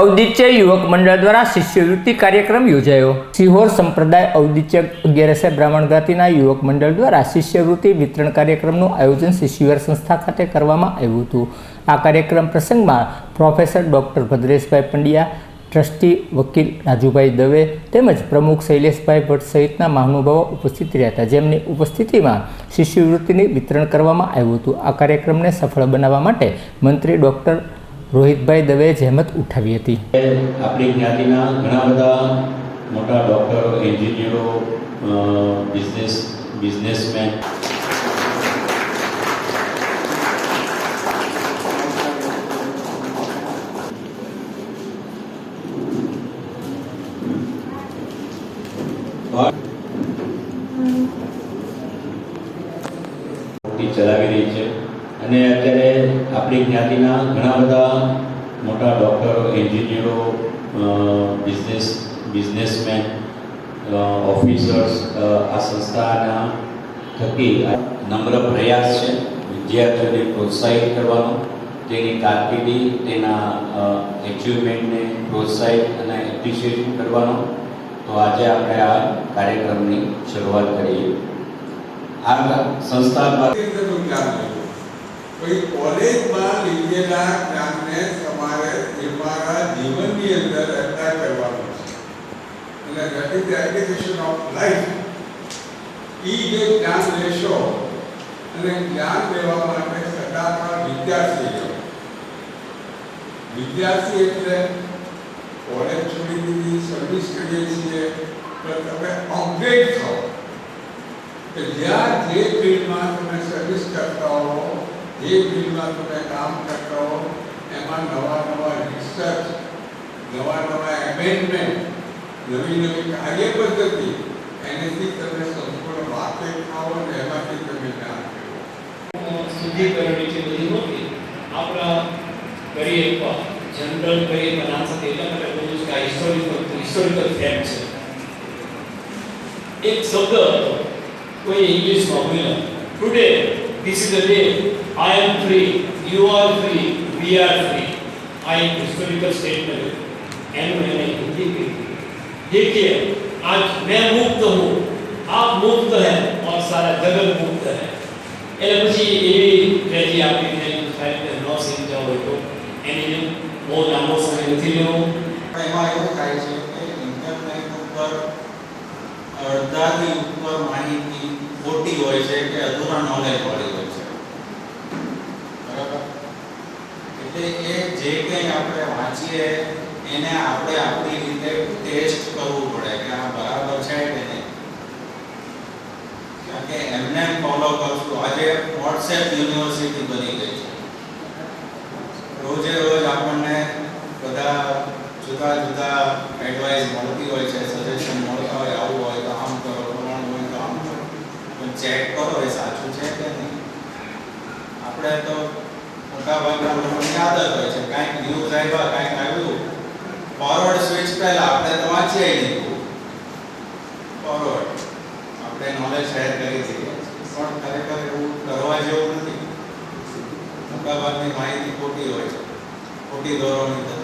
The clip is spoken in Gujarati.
ઔદિત્ય યુવક મંડળ દ્વારા શિષ્યવૃત્તિ કાર્યક્રમ યોજાયો. સિહોર સંપ્રદાય ઔદિત્ય અગિયારસે બ્રાહ્મણ જ્ઞાતિના યુવક મંડળ દ્વારા શિષ્યવૃત્તિ વિતરણ કાર્યક્રમનું આયોજન શિષ્યવર સંસ્થા ખાતે કરવામાં આવ્યું હતું. આ કાર્યક્રમ પ્રસંગમાં professor doctor Bhadreshbhai Pandya, trustee વકીલ રાજુભાઈ દવે તેમજ પ્રમુખ શૈલેષભાઈ ભટ્ટ સહિતના મહાનુભાવો ઉપસ્થિત રહ્યા હતા. જેમની ઉપસ્થિતિમાં શિષ્યવૃત્તિની વિતરણ કરવામાં આવ્યું હતું. આ કાર્યક્રમને સફળ બનાવવા માટે મંત્રી ડૉક્ટર રોહિતભાઈ દવે જહેમત ઉઠાવી હતી. આપણી જ્ઞાતિના ઘણા બધા મોટા ડૉક્ટરો એન્જિનિયરો બિઝનેસ બિઝનેસમેન. ચલાવી રહી છે. અને અત્યારે આપણી જ્ઞાતિના ઘણા બધા મોટા ડૉક્ટરો, એન્જિનિયરો બિઝનેસ, બિઝનેસમેન ઓફિસર્સ આ સંસ્થાના થકી નમ્ર પ્રયાસ છે વિદ્યાર્થીઓને પ્રોત્સાહિત કરવાનો, તેની કારકિર્દી, તેના એચિવમેન્ટને પ્રોત્સાહિત અને એપ્રિશિએટ કરવાનો. તો આજે આપણે આ કાર્યક્રમની શરૂઆત કરીએ. આ સંસ્થા દ્વારા પછી કોલેજમાં લીધેલા જ્ઞાનને તમારે તમારા જીવનની અંદર એપ્લાય કરવાનું છે. અને that is application of life એ જે જ્ઞાન લેશો, અને જ્ઞાન લેવા માટે સદાકાળ વિદ્યાર્થી લો વિદ્યાર્થી એટલે કોલેજ છોડી દીધી સર્વિસ કરીએ છીએ પણ તમે અપગ્રેડ થાઓ. કે જ્યાં જે ફિલ્ડમાં તમે સર્વિસ કરતા હો જે ફિલ્ડમાં તમે કામ કરતા હો એમાં નવા નવા રિસર્ચ નવા નવા એમેન્ડમેન્ટ નવી નવી કાર્ય પદ્ધતિ એનાથી તમે સંપૂર્ણ વાકેફ થાઓ અને એમાંથી તમે જ્ઞાન મેળવો શુદ્ધિકરણની જે બધી હોતી આપણા કરીએ જનરલ કરીએ પણ આ સાથે એટલા માટે બોલું છું કે આ હિસ્ટોરિકલ હિસ્ટોરિકલ ફેક્ટ છે એક શબ્દ કોઈ ઇંગ્લિશમાં બોલ્યો today this is the day I am free you are free we are free આ એક હિસ્ટોરિકલ स्टेटमेंट एनु मैंने हिंदी की देखिए आज मैं मुक्त हूँ आप मुक्त हैं और सारा जगत मुक्त है એટલે પછી એવી ટ્રેજી આપી છે સાહેબ ન સમજાવ હોય તો એની બહુ લાંબો સમય નથી લેવો એમાં એવું થાય છે કે ઇન્ટરનેટ ઉપર અડધાથી ઉપર માહિતી ખોટી હોય છે કે અધૂરા નોલેજ વાળી જે કંઈ આપણે વાંચીએ, એને આપણે આપણી રીતે ટેસ્ટ કરવું પડે કે આ બરાબર છે કે નહીં. કારણ કે એમને એમ ફોલો કરશું. આજે વોટ્સએપ યુનિવર્સિટી બની ગઈ છે. રોજે રોજ આપણને બધા જુદા જુદા એડવાઇસ મળતી હોય છે સજેશન મળતા હોય, આવું હોય તો આમ કરો, પ્રમાણ હોય તો આમ કરો. ચેક કરો એ સાચું છે કે નહીં? આપણે તો મોટા ભાગના લોકોની આદત હોય છે. કાંઈક ન્યૂઝ આવ્યા કાંઈક આવ્યું. ફોરવર્ડ સ્વિચ પહેલા આપણે તો વાંચીએ નહીં. ફોરવર્ડ આપણે નોલેજ શેર કરી દઈએ. પણ ખરેખર એવું કરવા જેવું નથી. મોટા ભાગની માહિતી ખોટી હોય છે. ખોટી ધોરણની